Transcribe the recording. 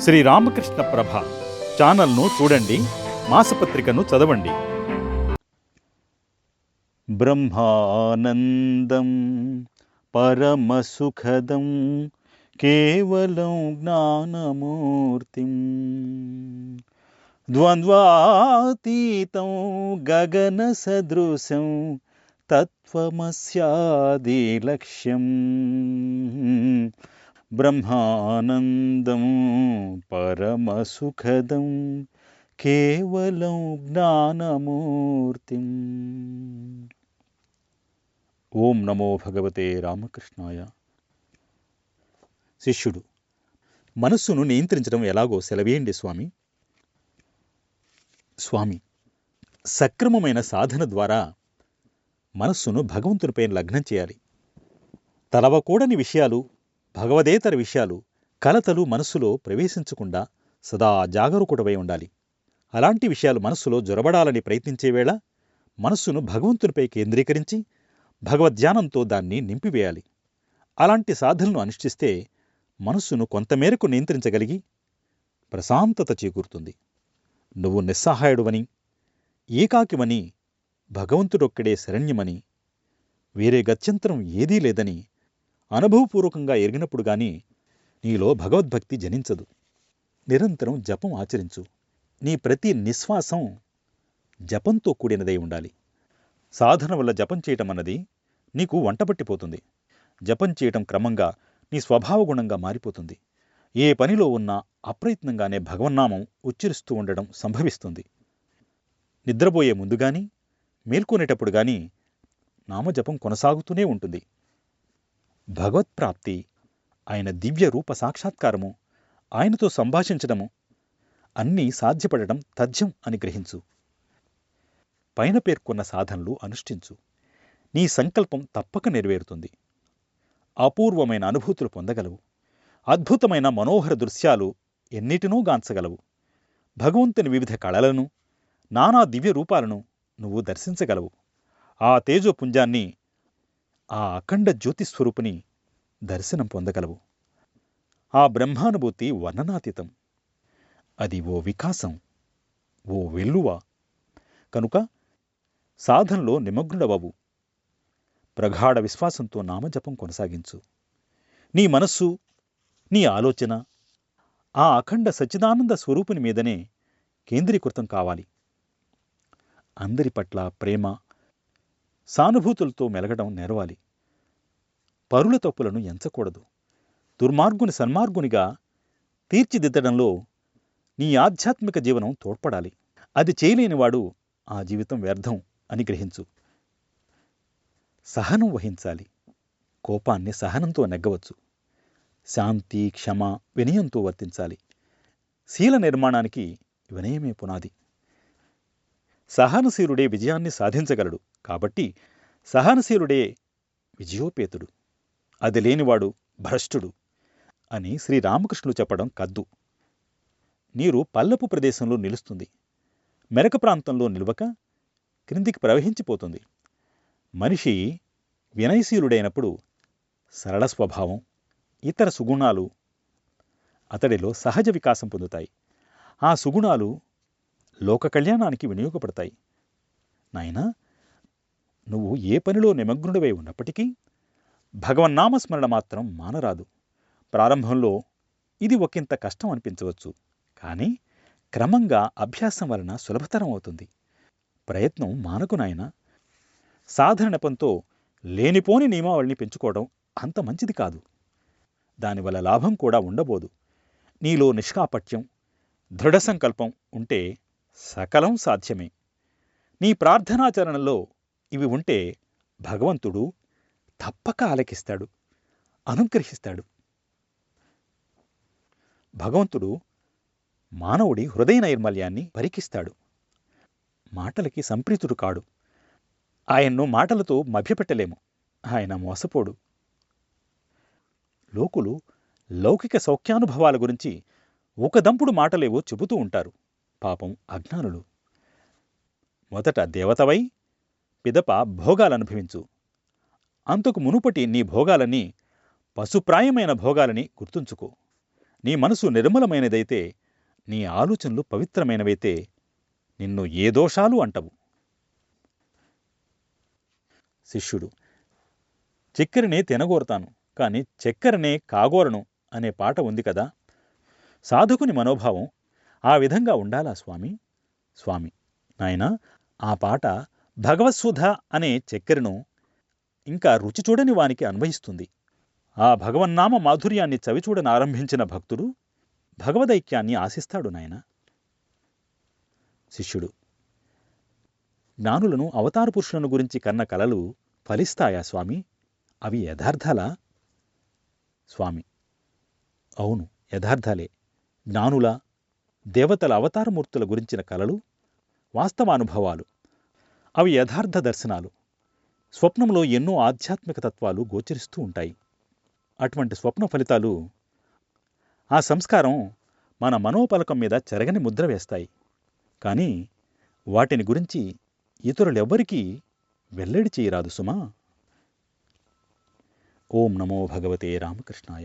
శ్రీ రామకృష్ణ ప్రభ ఛానల్ను చూడండి మాసపత్రికను చదవండి. బ్రహ్మానందం పరమసుఖదం కేవలం జ్ఞానమూర్తిం. ద్వంద్వాతీతం గగన సదృశం తత్వమస్యాది లక్ష్యం. బ్రహ్మానందం పరమసుఖదం కేవలం జ్ఞానమూర్తిం. ఓం నమో భగవతే రామకృష్ణాయ. శిష్యుడు మనస్సును నియంత్రించడం ఎలాగో సెలవేయండి స్వామి. స్వామి సక్రమమైన సాధన ద్వారా మనస్సును భగవంతునిపై లగ్నం చేయాలి. తలవకూడని విషయాలు భగవదేతర విషయాలు కలతలు మనస్సులో ప్రవేశించకుండా సదా జాగరూకుడవై ఉండాలి. అలాంటి విషయాలు మనస్సులో జొరబడాలని ప్రయత్నించే వేళ మనస్సును భగవంతునిపై కేంద్రీకరించి భగవద్ధ్యానంతో దాన్ని నింపివేయాలి. అలాంటి సాధనలు అనుష్ఠిస్తే మనస్సును కొంతమేరకు నియంత్రించగలిగి ప్రశాంతత చేకూరుతుంది. నువ్వు నిస్సహాయుడువని ఏకాకివని భగవంతుడొక్కడే శరణ్యమని వేరే గత్యంతరం ఏదీ లేదని అనుభవపూర్వకంగా ఎరిగినప్పుడు గాని నీలో భగవద్భక్తి జనించదు. నిరంతరం జపం ఆచరించు. నీ ప్రతి నిశ్వాసం జపంతో కూడినదై ఉండాలి. సాధన వల్ల జపం చేయటం అన్నది నీకు వంటపట్టిపోతుంది జపం చేయటం క్రమంగా నీ స్వభావగుణంగా మారిపోతుంది. ఏ పనిలో ఉన్నా అప్రయత్నంగానే భగవన్నామం ఉచ్చరిస్తూ ఉండడం సంభవిస్తుంది. నిద్రపోయే ముందు గాని మేల్కొనేటప్పుడు గాని నామజపం కొనసాగుతూనే ఉంటుంది. భగవత్ప్రాప్తి ఆయన దివ్య రూప సాక్షాత్కారము ఆయనతో సంభాషించడము అన్నీ సాధ్యపడడం తథ్యం అని గ్రహించు. పైన పేర్కొన్న సాధనలు అనుష్ఠించు. నీ సంకల్పం తప్పక నెరవేరుతుంది. అపూర్వమైన అనుభూతులు పొందగలవు. అద్భుతమైన మనోహర దృశ్యాలు ఎన్నిటినో గాంచగలవు. భగవంతుని వివిధ కళలను నానా దివ్య రూపాలను నువ్వు దర్శించగలవు. ఆ తేజోపుంజాన్ని ఆ అఖండ జ్యోతిస్వరూపుని దర్శనం పొందగలవు. ఆ బ్రహ్మానుభూతి వర్ణనాతీతం. అది ఓ వికాసం ఓ వెల్లువ. కనుక సాధనలో నిమగ్నుడవవు. ప్రగాఢ విశ్వాసంతో నామజపం కొనసాగించు. నీ మనస్సు నీ ఆలోచన ఆ అఖండ సచ్చిదానంద స్వరూపుని మీదనే కేంద్రీకృతం కావాలి. అందరి పట్ల ప్రేమ సానుభూతులతో మెలగడం నెరవాలి. పరుల తప్పులను ఎంచకూడదు. దుర్మార్గుని సన్మార్గునిగా తీర్చిదిద్దడంలో నీ ఆధ్యాత్మిక జీవనం తోడ్పడాలి. అది చేయలేనివాడు ఆ జీవితం వ్యర్థం అని గ్రహించు. సహనం వహించాలి. కోపాన్ని సహనంతో నెగ్గవచ్చు. శాంతి క్షమ వినయంతో వర్తించాలి. శీల నిర్మాణానికి వినయమే పునాది. సహనశీలుడే విజయాన్ని సాధించగలడు. కాబట్టి సహనశీలుడే విజయోపేతుడు. అది లేనివాడు భ్రష్టుడు అని శ్రీరామకృష్ణుడు చెప్పడం కద్దు. నీరు పల్లపు ప్రదేశంలో నిలుస్తుంది. మెరక ప్రాంతంలో నిలవక క్రిందికి ప్రవహించిపోతుంది. మనిషి వినయశీలుడైనప్పుడు సరళ స్వభావం ఇతర సుగుణాలు అతడిలో సహజ వికాసం పొందుతాయి. ఆ సుగుణాలు లోక కళ్యాణానికి వినియోగపడతాయి. నాయనా నువ్వు ఏ పనిలో నిమగ్నుడివై ఉన్నప్పటికీ భగవన్నామస్మరణ మాత్రం మానరాదు. ప్రారంభంలో ఇది ఒకంత కష్టం అనిపించవచ్చు కానీ క్రమంగా అభ్యాసం వలన సులభతరం అవుతుంది. ప్రయత్నం మానకు నాయనా. సాధారణపంతో నెపంతో లేనిపోని నియమావళిని పెంచుకోవడం అంత మంచిది కాదు. దానివల్ల లాభం కూడా ఉండబోదు. నీలో నిష్కాపట్యం దృఢ సంకల్పం ఉంటే సకలం సాధ్యమే. నీ ప్రార్థనాచరణలో ఇవి ఉంటే భగవంతుడు తప్పక ఆలకిస్తాడు అనుగ్రహిస్తాడు. భగవంతుడు మానవుడి హృదయ నైర్మల్యాన్ని పరికిస్తాడు. మాటలకి సంప్రీతుడు కాడు. ఆయన్ను మాటలతో మభ్యపెట్టలేము. ఆయన మోసపోడు. లోకులు లౌకిక సౌఖ్యానుభవాల గురించి ఒక దంపుడు మాటలేవో చెబుతూ ఉంటారు. పాపం అజ్ఞానులు. మొదట దేవతవై పిదప భోగాలనుభవించు. అంతకు మునుపటి నీ భోగాలని పశుప్రాయమైన భోగాలని గుర్తుంచుకో. నీ మనసు నిర్మలమైనదైతే నీ ఆలోచనలు పవిత్రమైనవైతే నిన్ను ఏ దోషాలు అంటవు. శిష్యుడు చక్కెరనే తినగోరతాను కాని చక్కెరనే కాగోరను అనే పాట ఉంది కదా. సాధకుని మనోభావం ఆ విధంగా ఉండాలా స్వామి? స్వామి నాయనా ఆ పాట భగవత్సుధ అనే చక్కెరను ఇంకా రుచి చూడని వానికి అన్వయిస్తుంది. ఆ భగవన్నామ మాధుర్యాన్ని చవిచూడని ఆరంభించిన భక్తుడు భగవదైక్యాన్ని ఆశిస్తాడు నాయన. శిష్యుడు జ్ఞానులను అవతార పురుషులను గురించి కన్న కలలు ఫలిస్తాయా స్వామి? అవి యథార్థాలా? స్వామి అవును యథార్థాలే. జ్ఞానుల దేవతల అవతారమూర్తుల గురించిన కలలు వాస్తవానుభవాలు. అవి యథార్థ దర్శనాలు. స్వప్నంలో ఎన్నో ఆధ్యాత్మిక తత్వాలు గోచరిస్తూ ఉంటాయి. అటువంటి స్వప్న ఫలితాలు ఆ సంస్కారం మన మనోపలకం మీద చెరగని ముద్ర వేస్తాయి. కానీ వాటిని గురించి ఇతరులెవ్వరికీ వెల్లడి చేయరాదు సుమా. ఓం నమో భగవతే రామకృష్ణాయ.